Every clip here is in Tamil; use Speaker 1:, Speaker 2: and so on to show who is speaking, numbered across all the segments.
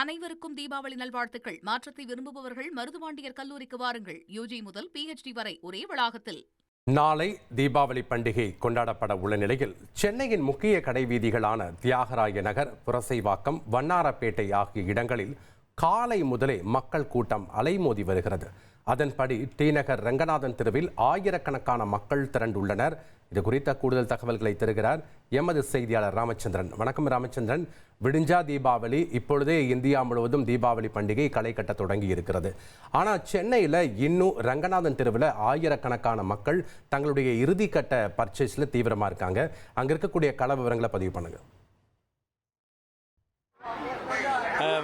Speaker 1: அனைவருக்கும் தீபாவளி நல்வாழ்த்துக்கள். மாற்றத்தை விரும்புபவர்கள் மருதுவாண்டியர் கல்லூரிக்கு வாருங்கள். யூஜி முதல் பிஹெச்டி வரை ஒரே வளாகத்தில்.
Speaker 2: நாளை தீபாவளி பண்டிகை கொண்டாடப்பட உள்ள நிலையில் சென்னையின் முக்கிய கடைவீதிகளான தியாகராய நகர் புரசைவாக்கம் வண்ணாரப்பேட்டை ஆகிய இடங்களில் காலை முதலே மக்கள் கூட்டம் அலைமோதி வருகிறது. அதன்படி டி நகர் ரங்கநாதன் தெருவில் ஆயிரக்கணக்கான மக்கள் திரண்டுள்ளனர். இது குறித்த கூடுதல் தகவல்களை தருகிறார் எமது செய்தியாளர் ராமச்சந்திரன். வணக்கம் ராமச்சந்திரன். விடிஞ்சா தீபாவளி இப்பொழுதே இந்தியா முழுவதும் தீபாவளி பண்டிகை களை கட்ட தொடங்கி இருக்கிறது. ஆனால் சென்னையில் இன்னும் ரங்கநாதன் தெருவில் ஆயிரக்கணக்கான மக்கள் தங்களுடைய இறுதிக்கட்ட பர்ச்சேஸில் தீவிரமாக இருக்காங்க. அங்கே இருக்கக்கூடிய கள விவரங்களை பதிவு
Speaker 3: பண்ணுங்கள்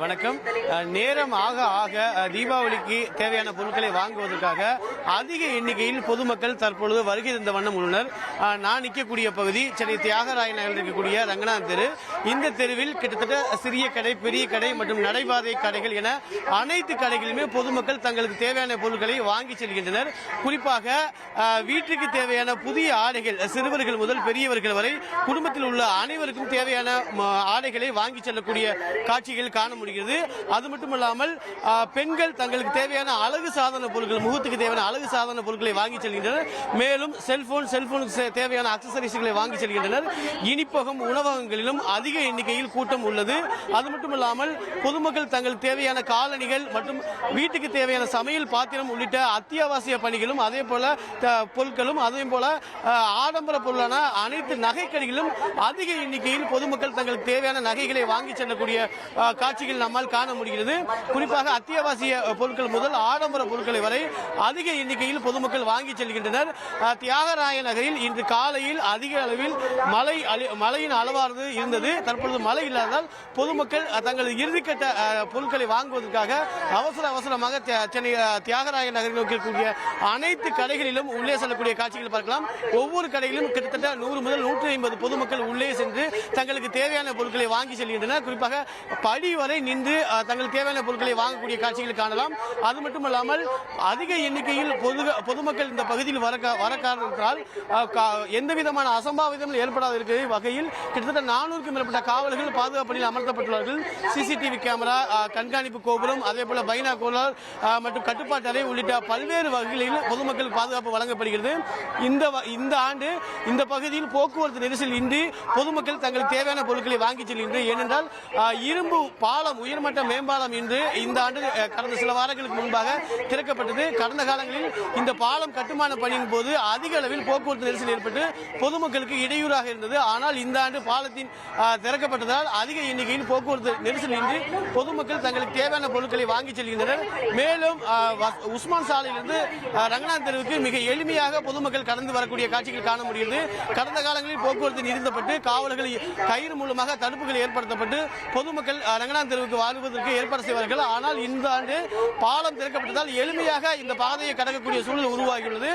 Speaker 3: வணக்கம். நேரம் ஆக ஆக தீபாவளிக்கு தேவையான பொருட்களை வாங்குவதற்காக அதிக எண்ணிக்கையில் பொதுமக்கள் தற்பொழுது வருகை தந்த வண்ணம் உள்ளனர். நான் நிற்கக்கூடிய பகுதி சென்னை தியாகராய நகரில் இருக்கக்கூடிய ரங்கநாத் தெரு. இந்த தெருவில் கிட்டத்தட்ட சிறிய கடை பெரிய கடை மற்றும் நடைபாதை கடைகள் என அனைத்து கடைகளிலுமே பொதுமக்கள் தங்களுக்கு தேவையான பொருட்களை வாங்கி செல்கின்றனர். குறிப்பாக வீட்டுக்கு தேவையான புதிய ஆடைகள் சிறுவர்கள் முதல் பெரியவர்கள் வரை குடும்பத்தில் உள்ள அனைவருக்கும் தேவையான ஆடைகளை வாங்கி செல்லக்கூடிய காட்சிகள் காண வருகிறது அது மட்டும் இல்லாமல் பெண்கள் தங்களுக்கு தேவையான அழகு சாதன பொருட்கள் முகத்துக்கு தேவையான அழகு சாதன பொருட்களை வாங்கி செல்கின்றனர். மேலும் செல்போன் செல்போனுக்கு தேவையான அக்சசரிஸ்களை வாங்கி செல்கின்றனர். இனிப்பகம் உணவகங்களிலும் அதிக எண்ணிக்கையில் கூட்டம் உள்ளது. அது மட்டும் இல்லாமல் பொதுமக்கள் தங்களுக்கு தேவையான காலணிகள் மற்றும் வீட்டுக்கு தேவையான சமையல் பாத்திரம் உள்ளிட்ட அத்தியாவசிய பணிகளும் அதே போல பொருட்களும் அதே போல ஆடம்பர பொருளான அனைத்து நகைக்கடைகளிலும் அதிக எண்ணிக்கையில் பொதுமக்கள் தங்களுக்கு தேவையான நகைகளை வாங்கி செல்லக்கூடிய காட்சிகள் நம்மால் காண முடிகிறது. குறிப்பாக அத்தியாவசிய பொருட்கள் முதல் ஆடம்பர பொருட்களை வரை அதிக எண்ணிக்கையில் பொதுமக்கள் வாங்கி செல்கின்றனர். தியாகராய நகரில் இன்று காலையில் அதிக அளவில் மழை மழையின் அளவானது இருந்தது. தற்பொழுது மழை இல்லாததால் பொதுமக்கள் தங்களது இறுதிக்கட்ட பொருட்களை வாங்குவதற்காக அவசர அவசரமாக சென்னை தியாகராய நகரில் நோக்கி இருக்கக்கூடிய அனைத்து கடைகளிலும் உள்ளே செல்லக்கூடிய காட்சிகள் பார்க்கலாம். ஒவ்வொரு கடையிலும் கிட்டத்தட்ட நூறு முதல் நூற்றி ஐம்பது பொதுமக்கள் உள்ளே சென்று தங்களுக்கு தேவையான பொருட்களை வாங்கி செல்கின்றனர். குறிப்பாக படி வரை நின்று தங்கள் தங்களுக்கு தேவையான பொருட்களை வாங்கக்கூடிய காட்சிகளை காணலாம். அது மட்டுமல்லாமல் அதிக எண்ணிக்கையில் பொது பொதுமக்கள் இந்த பகுதியில் வர வர காரணத்தால் கா- எந்த விதமான அசம்பாவிதங்கள் ஏற்படாத இருக்கிற வகையில் கிட்டத்தட்ட நானூறுக்கும் மேற்பட்ட காவலர்கள் பாதுகாப்பு பணியில் அமர்த்தப்பட்டுள்ளார்கள். சிசிடிவி கேமரா கண்காணிப்பு கோபுரம் அதே போல பைனா கோலர் மற்றும் கட்டுப்பாட்டு அறை உள்ளிட்ட பல்வேறு வகைகளில் பொதுமக்கள் பாதுகாப்பு வழங்கப்படுகிறது. இந்த வ- இந்த ஆண்டு இந்த பகுதியில் போக்குவரத்து நெரிசல் இன்றி பொதுமக்கள் தங்களுக்கு தேவையான பொருட்களை வாங்கி செல்கின்றனர். ஏனென்றால் இரும்பு பாலம் உயர்மட்ட மேம்பாலம் இன்று இந்த ஆண்டு கடந்த சில வாரங்களுக்கு முன்பாக திறக்கப்பட்டது. கடந்த காலங்களில் இந்த பாலம் கட்டுமான பணியின் போது அதிக அளவில் போக்குவரத்து நெரிசல் ஏற்பட்டு பொதுமக்களுக்கு இடையூறாக இருந்தது. ஆனால் இந்த ஆண்டு பாலத்தின் திறக்கப்பட்டதால் அதிக எண்ணிக்கையில் போக்குவரத்து நெரிசல் இன்றி பொதுமக்கள் தங்களுக்கு தேவையான பொருட்களை வாங்கி செல்கின்றனர். மேலும் உஸ்மான் சாலையிலிருந்து ரங்கநாத் தெருவுக்கு மிக எளிமையாக பொதுமக்கள் கடந்து வரக்கூடிய காட்சிகள் காண முடிகிறது. கடந்த காலங்களில் போக்குவரத்து நிறுத்தப்பட்டு காவலர்கள் கயிறு மூலமாக தடுப்புகள் ஏற்படுத்தப்பட்டு பொதுமக்கள் ரங்கநாத் ரங்கநாத் தெருவுக்கு வாழ்வதற்கு ஏற்பாடு செய்வார்கள். ஆனால் இந்த ஆண்டு பாலம் திறக்கப்பட்டதால் எளிமையாக இந்த பாதையை கடக்கக்கூடிய சூழல் உருவாகியுள்ளது.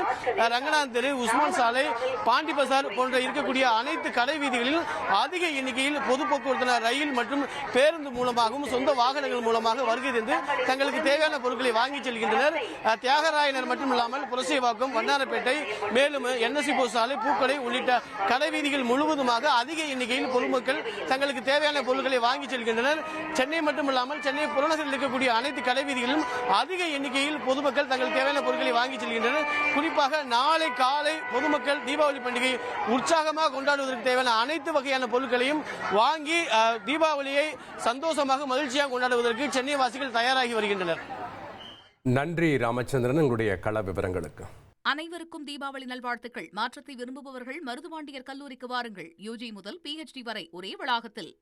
Speaker 3: ரங்கநாத் தெரு உஸ்மான் சாலை பாண்டி பசார் போன்ற இருக்கக்கூடிய அனைத்து கடை வீதிகளில் அதிக எண்ணிக்கையில் பொது போக்குவரத்து ரயில் மற்றும் பேருந்து மூலமாகவும் சொந்த வாகனங்கள் மூலமாக வருகை தந்து தங்களுக்கு தேவையான பொருட்களை வாங்கி செல்கின்றனர். தியாகராயனர் மட்டும் இல்லாமல் புரசைவாக்கம் வண்ணாரப்பேட்டை மேலும் என்எஸ்சி போ சாலை பூக்கடை உள்ளிட்ட கடை வீதிகள் முழுவதுமாக அதிக எண்ணிக்கையில் பொதுமக்கள் தங்களுக்கு தேவையான பொருட்களை வாங்கி செல்கின்றனர். சென்னை மட்டுமில்லாமல் சென்னை புறநகரில் இருக்கக்கூடிய அனைத்து கடை வீதிகளிலும் அதிக எண்ணிக்கையில் பொதுமக்கள் தங்களுக்கு தேவையான பொருட்களை வாங்கி செல்கின்றனர். குறிப்பாக நாளை காலை பொதுமக்கள் தீபாவளி பண்டிகை உற்சாகமாக கொண்டாடுவதற்கு தேவையான அனைத்து வகையான பொருட்களையும் வாங்கி தீபாவளியை சந்தோஷமாக மகிழ்ச்சியாக கொண்டாடுவதற்கு சென்னை வாசிகள் தயாராகி வருகின்றனர்.
Speaker 2: நன்றி ராமச்சந்திரன் உங்களுடைய கள விவரங்களுக்கு.
Speaker 1: அனைவருக்கும் தீபாவளி நல்வாழ்த்துக்கள். மாற்றத்தை விரும்புபவர்கள் மருதுவாண்டியர் கல்லூரிக்கு வாருங்கள். யூஜி முதல் பிஹெச்டி வரை ஒரே வளாகத்தில்.